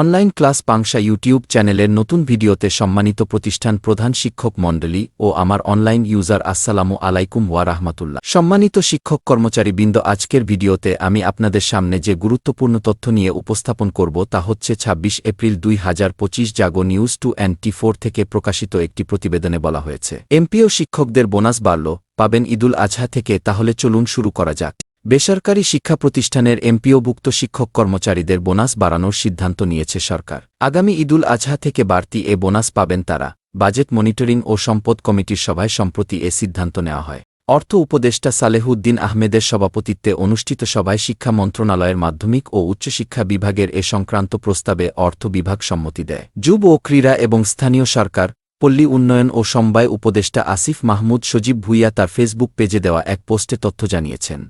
Online class Pangsha YouTube চ্যানেলের নতুন ভিডিওতে সম্মানিত প্রতিষ্ঠান প্রধান শিক্ষক মণ্ডলী ও আমার অনলাইন ইউজার আসসালামু আলাইকুম ওয়া রাহমাতুল্লাহ। সম্মানিত শিক্ষক কর্মচারীবৃন্দ, আজকের ভিডিওতে আমি আপনাদের সামনে যে গুরুত্বপূর্ণ তথ্য নিয়ে উপস্থাপন করব তা হচ্ছে ২৬ এপ্রিল দুই হাজার পঁচিশ Jago news two and T four থেকে প্রকাশিত একটি প্রতিবেদনে বলা হয়েছে। এমপিও শিক্ষকদের বোনাস বাড়ল, পাবেন ঈদুল আজহা থেকে, তাহলে চলুন শুরু করা যাক। বেসরকারি শিক্ষা প্রতিষ্ঠানের এমপিওভুক্ত শিক্ষক কর্মচারীদের বোনাস বাড়ানোর সিদ্ধান্ত নিয়েছে সরকার। আগামী ঈদুল আজহা থেকে বাড়তি এ বোনাস পাবেন তারা। বাজেট মনিটরিং ও সম্পদ কমিটির সভায় সম্প্রতি এ সিদ্ধান্ত নেওয়া হয়। অর্থ উপদেষ্টা সালেহুদ্দিন আহমেদের সভাপতিত্বে অনুষ্ঠিত সভায় শিক্ষা মন্ত্রণালয়ের মাধ্যমিক ও উচ্চশিক্ষা বিভাগের এ সংক্রান্ত প্রস্তাবে অর্থ বিভাগ সম্মতি দেয়। যুব ও ক্রীড়া এবং স্থানীয় সরকার, পল্লী উন্নয়ন ও সমবায় উপদেষ্টা আসিফ মাহমুদ সজীব ভুইয়া তার ফেসবুক পেজে দেওয়া এক পোস্টে তথ্য জানিয়েছেন।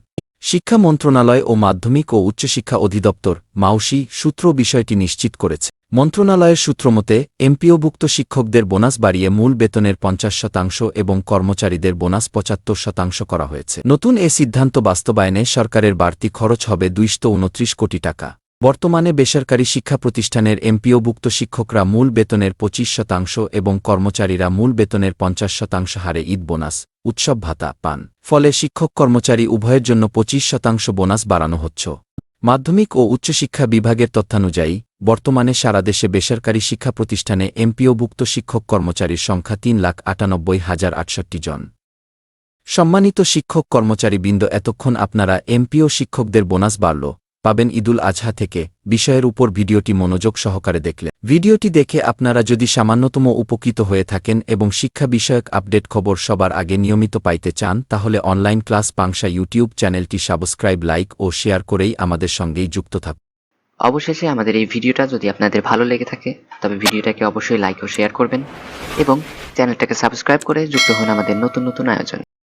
শিক্ষা মন্ত্রণালয় ও মাধ্যমিক ও উচ্চশিক্ষা অধিদপ্তর, মাউসি, সূত্র বিষয়টি নিশ্চিত করেছে। মন্ত্রণালয়ের সূত্রমতে এমপিওভুক্ত শিক্ষকদের বোনাস বাড়িয়ে মূল বেতনের পঞ্চাশ শতাংশ এবং কর্মচারীদের বোনাস পঁচাত্তর শতাংশ করা হয়েছে। নতুন এ সিদ্ধান্ত বাস্তবায়নে সরকারের বাড়তি খরচ হবে দুইশত কোটি টাকা। বর্তমানে বেসরকারি শিক্ষা প্রতিষ্ঠানের এমপিওভুক্ত শিক্ষকরা মূল বেতনের পঁচিশ শতাংশ এবং কর্মচারীরা মূল বেতনের পঞ্চাশ শতাংশ হারে ঈদ বোনাস, উৎসব ভাতা পান। ফলে শিক্ষক কর্মচারী উভয়ের জন্য পঁচিশ শতাংশ বোনাস বাড়ানো হচ্ছে। মাধ্যমিক ও উচ্চশিক্ষা বিভাগের তথ্যানুযায়ী, বর্তমানে সারা দেশে বেসরকারি শিক্ষা প্রতিষ্ঠানে এমপিওভুক্ত শিক্ষক কর্মচারীর সংখ্যা তিন লাখ আটানব্বই হাজার আটষট্টি জন। সম্মানিত শিক্ষক কর্মচারীবৃন্দ, এতক্ষণ আপনারা এমপিও শিক্ষকদের বোনাস বাড়ল। পাবেন ঈদুল আজহা থেকে। বিষয়ের উপর ভিডিওটি মনোযোগ সহকারে দেখলে। ভিডিওটি দেখে আপনারা যদি সামান্যতম উপকৃত হয়ে থাকেন এবং শিক্ষা বিষয়ক আপডেট খবর সবার আগে নিয়মিত পাইতে চান, তাহলে অনলাইন ক্লাস পাংশা ইউটিউব চ্যানেলটি সাবস্ক্রাইব, লাইক ও শেয়ার করেই আমাদের সঙ্গেই যুক্ত থাকুন। অবশেষে আমাদের এই ভিডিওটা যদি আপনাদের ভালো লেগে থাকে, তবে ভিডিওটাকে অবশ্যই লাইক ও শেয়ার করবেন এবং চ্যানেলটাকে সাবস্ক্রাইব করে যুক্ত হন আমাদের নতুন নতুন আয়োজনে।